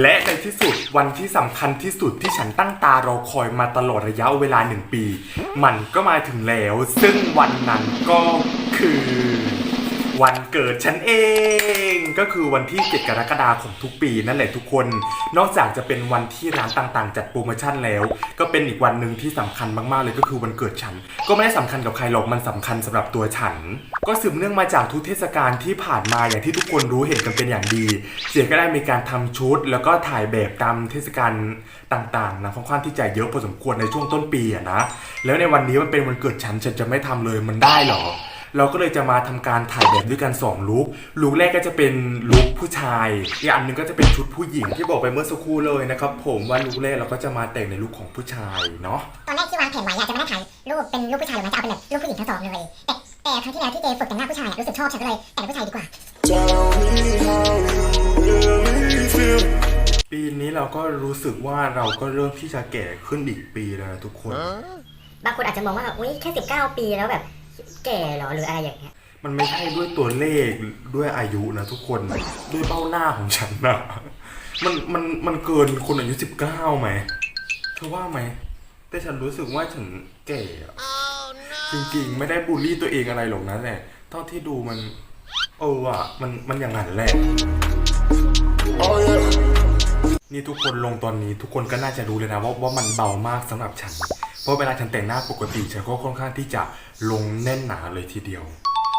และในที่สุดวันที่สำคัญที่สุดที่ฉันตั้งตารอคอยมาตลอดระยะเวลาหนึ่งปี มันก็มาถึงแล้ว ซึ่งวันนั้นก็คือ วันเกิดฉันเอง ก็คือวันที่ 7 กรกฎาคมของทุกปีนั่นแหละทุกคน นอกจากจะเป็นวันที่ร้านต่างๆ จัดโปรโมชั่นแล้ว ก็เป็นอีกวันหนึ่งที่สำคัญมากๆเลยก็คือวันเกิดฉัน ก็ไม่ได้สำคัญกับใครหรอกมันสำคัญสำหรับตัวฉัน ก็สืบเนื่องมาจากทุกเทศกาลที่ผ่านมาอย่างที่ทุกคนรู้เห็นกันเป็นอย่างดี เสียก็ได้มีการทำชุด แล้วก็ถ่ายแบบตามเทศกาลต่างๆนะค่อนข้างที่จะเยอะพอสมควรในช่วงต้นปีอะนะแล้วในวันนี้มันเป็นวันเกิดฉันฉันจะไม่ทำเลยมันได้หรอ เราก็เลยจะมาทำการถ่ายแบบด้วยกัน2ลุคลุคแรกก็จะเป็นลุคผู้ชายอีกอันหนึงก็จะเป็นชุดผู้หญิงที่บอกไปเมื่อสักครู่เลยนะครับผมว่าลุคแรกเราก็จะมาแต่งในลุคของผู้ชายเนาะตอนแรกที่วางแผนไว้อะจะไม่ได้ถ่ายรูปเป็นรูปผู้ชายหรือมันจะเอาเป็นแบบรูปผู้หญิงทั้งสองเลยแต่แต่ครั้งที่แล้วที่เจฝึกแต่งหน้าผู้ชายอะรู้สึกชอบฉันก็เลยแต่งเป็นผู้ชายดีกว่า Tell me how you really feel. ปีนี้เราก็รู้สึกว่าเราก็เริ่มที่จะแก่ขึ้นอีกปีแล้วนะทุกคน บางคนอาจจะมองว่า อุ้ยแค่ 19 ปีแล้วแบบ แก่เหรอหรืออะไรอย่างเงี้ย มันไม่ใช่ด้วยตัวเลขด้วยอายุนะทุกคนด้วยเบ้าหน้าของฉันนะมันมันมันเกินคนอายุสิบเก้าไหมเธอว่าไหม แต่ฉันรู้สึกว่าฉันแก่อะจริงๆ ไม่ได้บูลลี่ตัวเองอะไรหรอกนะแต่เท่าที่ดูมัน เออว่ะมันมันอย่างนั้นแหละ Oh yeah. นี่ทุกคนลงตอนนี้ทุกคนก็น่าจะรู้เลยนะว่าว่ามันเบามากสำหรับฉัน เพราะเวลาฉันแต่งหน้าปกติฉันก็ค่อนข้างที่จะลงแน่นหนาเลยทีเดียว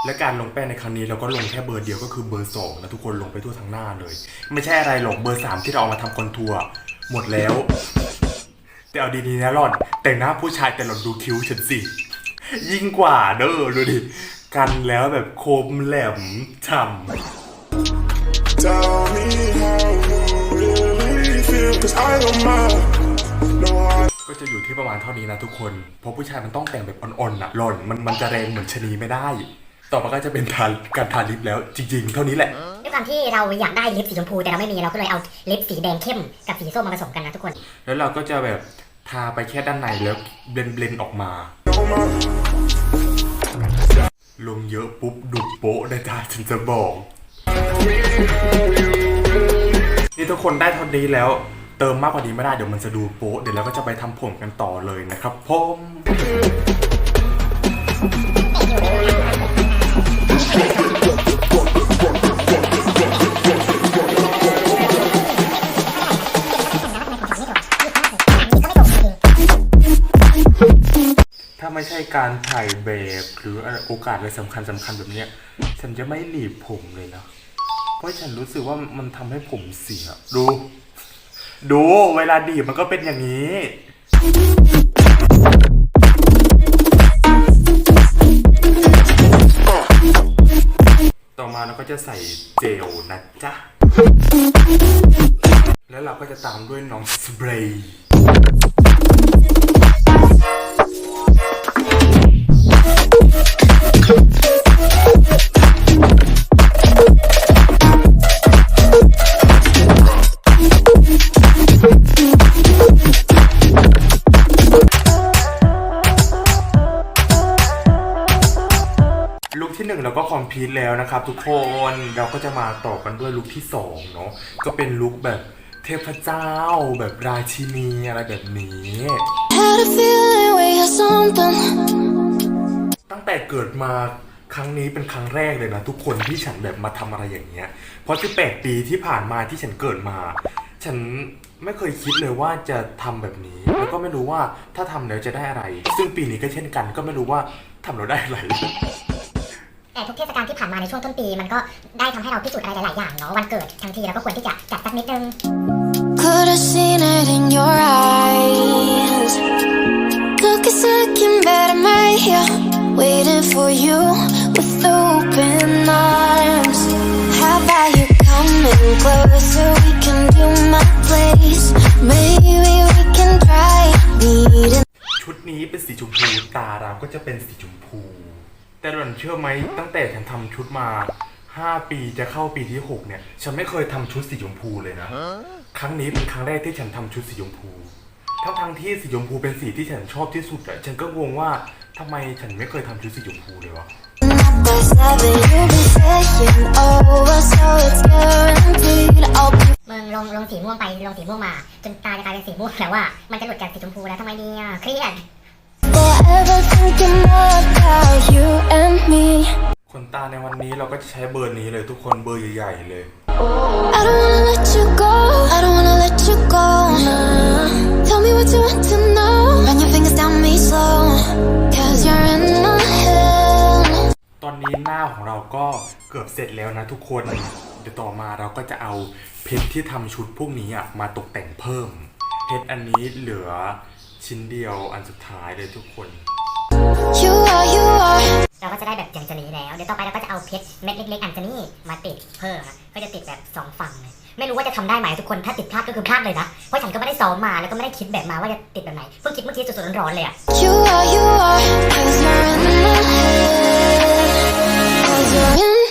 และการลงแป้งในครั้งนี้เราก็ลงแค่เบอร์เดียวก็คือเบอร์สองนะทุกคนลงไปทั่วทั้งหน้าเลย ไม่ใช่อะไรหรอกเบอร์สามที่เราเอามาทำคอนทัวร์หมดแล้ว แต่เอาดีๆนะหล่อน แต่งหน้าผู้ชายแต่หล่อนดูคิ้วฉันสิยิ่งกว่าเด้อดูดิกันแล้วแบบคมแหลมฉ่ำ Tell me how you really feel. Cause I don't mind. No, I ก็จะอยู่ที่ประมาณเท่านี้นะทุกคนเพราะผู้ชายมันต้องแต่งแบบอ่อนๆนะหล่อนมันมันจะแรงเหมือนชะนีไม่ได้ ต่อมาก็จะเป็นทาการทาลิปแล้วจริงๆ เท่านี้แหละ ด้วยความที่เราอยากได้ลิปสีชมพูแต่เราไม่มีเราก็เลยเอาลิปสีแดงเข้มกับสีส้มมาผสมกันนะทุกคน แล้วเราก็จะแบบทาไปแค่ด้านในแล้วเบลนเบลนๆออกมา don't mind. ลงเยอะปุ๊บดุดโป๊ะนะจ๊ะฉันจะบอก นี่ทุกคนได้เท่านี้แล้ว เติมมากกว่านี้ไม่ได้เดี๋ยวมันจะดูโป๊ะเดี๋ยวเราก็จะไปทำผมกันต่อเลยนะครับผมถ้าไม่ใช่การถ่ายแบบหรือโอกาสอะไรสำคัญสำคัญแบบเนี้ยฉันจะไม่หลีบผมเลยนะ เพราะฉันรู้สึกว่ามันทำให้ผมเสียดู ดูเวลาดีบมันก็เป็นอย่างนี้ ต่อมาเราก็จะใส่เจลนะจ๊ะ แล้วเราก็จะตามด้วยน้องสเปรย์ ทแล้วนะครับ ทุกคนเราก็จะมาต่อกันด้วยลุคที่สองเนาะก็เป็นลุคแบบเทพเจ้า แบบราชินีอะไรแบบนี้ Had a feeling we had something. ตั้งแต่เกิดมาครั้งนี้เป็นครั้งแรกเลยนะทุกคนที่ฉันแบบมาทำอะไรอย่างเงี้ย เพราะที่แปดปีที่ผ่านมาที่ฉันเกิดมา ฉันไม่เคยคิดเลยว่าจะทำแบบนี้ แล้วก็ไม่รู้ว่าถ้าทำแล้วจะได้อะไร ซึ่งปีนี้ก็เช่นกัน ก็ไม่รู้ว่าทำแล้วได้อะไรแต่ ทุกเทศกาลที่ผ่านมาในช่วงต้นปี มันก็ได้ทำให้เราพิสูจน์อะไรหลาย ๆ อย่างเนาะวันเกิดทั้งทีเราก็ควรที่จะจัดสักนิดนึง Could have seen it in your eyes. Took a second, but I'm right here, waiting for you with open arms. How about you coming closer? We can do my place. Maybe we can try meeting. ชุดนี้เป็นสีชมพูตาเราก็จะเป็นสีชมพู แต่หล่อนเชื่อไหมตั้งแต่ฉันทำชุดมา 5 ปีจะเข้าปีที่ 6 เนี่ย ฉันไม่เคยทำชุดสีชมพูเลยนะ ครั้งนี้เป็นครั้งแรกที่ฉันทำชุดสีชมพูทั้งทงๆที่สีชมพูเป็นสีที่ฉันชอบที่สุดอะฉันก็งงว่าทำไมฉันไม่เคยทำชุดสีชมพูเลยวะ By seven, you'll be saying over, so it's guaranteed. I'll be มึงลงลงสีม่วงไปม่วงมา จนตาจะกลายเป็นสีม่วงแล้วว่ามันจะหลุดจากสีชมพูแล้วทำไมเนี่ยเครียด ขนตาในวันนี้เราก็จะใช้เบอร์นี้เลยทุกคนเบอร์ใหญ่ๆเลย I don't wanna let you go. I don't wanna let you go. Nah. Tell me what you want to know. Run your fingers down me slow. Cause you're in my head. ตอนนี้หน้าของเราก็เกือบเสร็จแล้วนะทุกคน เดี๋ยวต่อมาเราก็จะเอาเพชรที่ทำชุดพวกนี้อะมาตกแต่งเพิ่ม เพชรอันนี้เหลือ ชิ้นเดียวอันสุดท้ายเลยทุกคน You are, you are. เราก็จะได้แบบอย่างจะนี้แล้ว เดี๋ยวต่อไปเราก็จะเอาเพชรเม็ดเล็กๆอันจะนี่มาติดเพิ่มนะก็จะติดแบบสองฝั่งเลยไม่รู้ว่าจะทำได้ไหมทุกคนถ้าติดพลาดก็คือพลาดเลยนะเพราะฉันก็ไม่ได้ซ้อมมาแล้วก็ไม่ได้คิดแบบมาว่าจะติดแบบไหนเพิ่งคิดเมื่อกี้สดๆร้อนๆเลยอะ You are, you are. Cause you're in my head. Cause you're in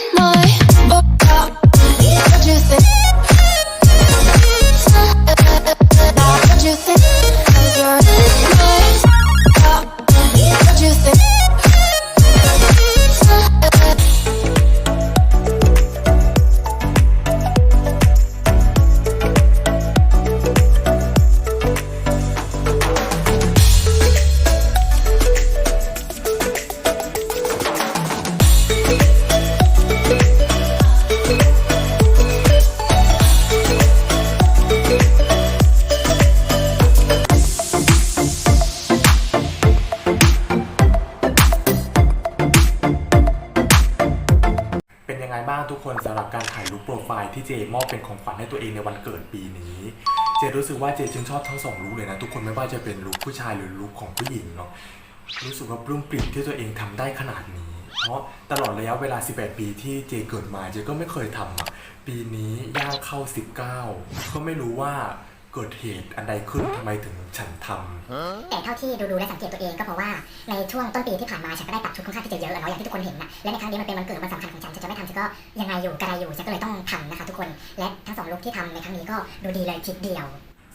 คนสำหรับการถ่ายรูปโปรไฟล์ที่เจมอบเป็นของขวัญให้ตัวเองในวันเกิดปีนี้ เจรู้สึกว่าเจชื่นชอบทั้งสองลุคเลยนะทุกคนไม่ว่าจะเป็นลุคผู้ชายหรือลุคของผู้หญิงเนาะรู้สึกว่าปลื้มปริ่มที่ตัวเองทำได้ขนาดนี้ เพราะตลอดระยะเวลา 18 ปีที่เจเกิดมาเจก็ไม่เคยทำปีนี้ย่างเข้า 19 ก็ไม่รู้ว่า เกิดเหตุอันใดขึ้นทำไมถึงฉันทำแต่เท่าที่ดูๆและสังเกตตัวเองก็เพราะว่าในช่วงต้นปีที่ผ่านมาฉันก็ได้ปรับชุดค่อนข้างที่จะเยอะอะเนาะอย่างที่ทุกคนเห็นนะและในครั้งนี้มันเป็นวันเกิดวันสำคัญของฉันฉันจะไม่ทำฉันก็ยังไงอยู่กระไรอยู่ฉันก็เลยต้องทำนะคะทุกคน และทั้งสองลุคที่ทำในครั้งนี้ก็ดูดีเลยทีเดียว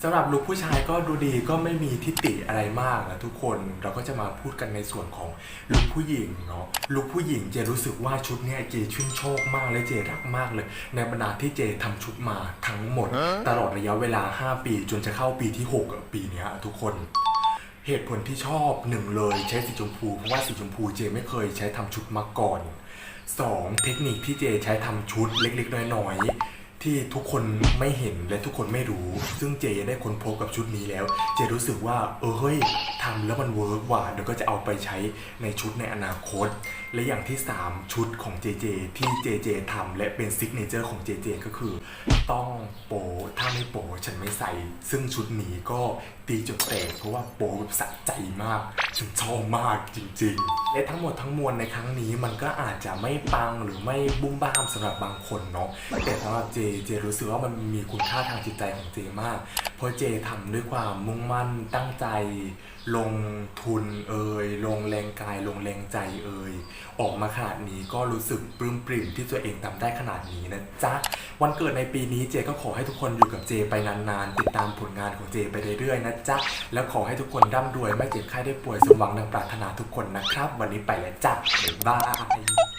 สำหรับลุคผู้ชายก็ดูดีก็ไม่มีทิฏฐิอะไรมากนะทุกคนเราก็จะมาพูดกันในส่วนของลุคผู้หญิงเนาะลุคผู้หญิงเจรู้สึกว่าชุดเนี้ยเจชื่นชอบมากและเจรักมากเลย ในบรรดาที่เจทำชุดมาทั้งหมด ตลอดระยะเวลา 5 ปี จนจะเข้าปีที่6อะปีเนี้ยทุกคนเหตุผลที่ชอบหนึ่งเลยใช้สีชมพู เพราะว่าสีชมพูเจไม่เคยใช้ทำชุดมาก่อน 2. เทคนิคที่เจใช้ทำชุดเล็กๆน้อยๆ ที่ทุกคนไม่เห็นและทุกคนไม่รู้ ซึ่งเจได้ค้นพบกับชุดนี้แล้ว เจรู้สึกว่า เออเฮ้ยทำแล้วมันเวิร์กว่ะเดี๋ยวก็จะเอาไปใช้ในชุดในอนาคต และอย่างที่ 3 ชุดของเจเจที่เจเจทำและเป็นซิกเนเจอร์ของเจเจก็คือ ต้องโปถ้าไม่โปฉันไม่ใส่ ซึ่งชุดนี้ก็ ตีจุดแตกเพราะว่าโปแบบสะใจมากฉันชอบมากจริง ๆ และทั้งหมดทั้งมวลในครั้งนี้มันก็อาจจะไม่ปังหรือไม่บุ้มบ้ามสำหรับบางคนเนาะแต่สำหรับเจเจรู้สึกว่ามันมีคุณค่าทางจิตใจของเจมาก เพราะเจทำด้วยความมุ่งมั่นตั้งใจ ลงทุนเอ่ยลงแรงกาย ลงแรงใจเอ่ยออกมาขนาดนี้ก็รู้สึกปลื้มปริ่มที่ตัวเองทำได้ขนาดนี้นะจ๊ะวันเกิดในปีนี้เจก็ขอให้ทุกคนอยู่กับเจไปนานๆติดตามผลงานของเจไปเรื่อยๆนะนะจ๊ะ แล้วขอให้ทุกคนร่ำรวยไม่เจ็บไข้ได้ป่วยสมหวังดังปรารถนาทุกคนนะครับ วันนี้ไปแล้วจ้ะบ๊ายบาย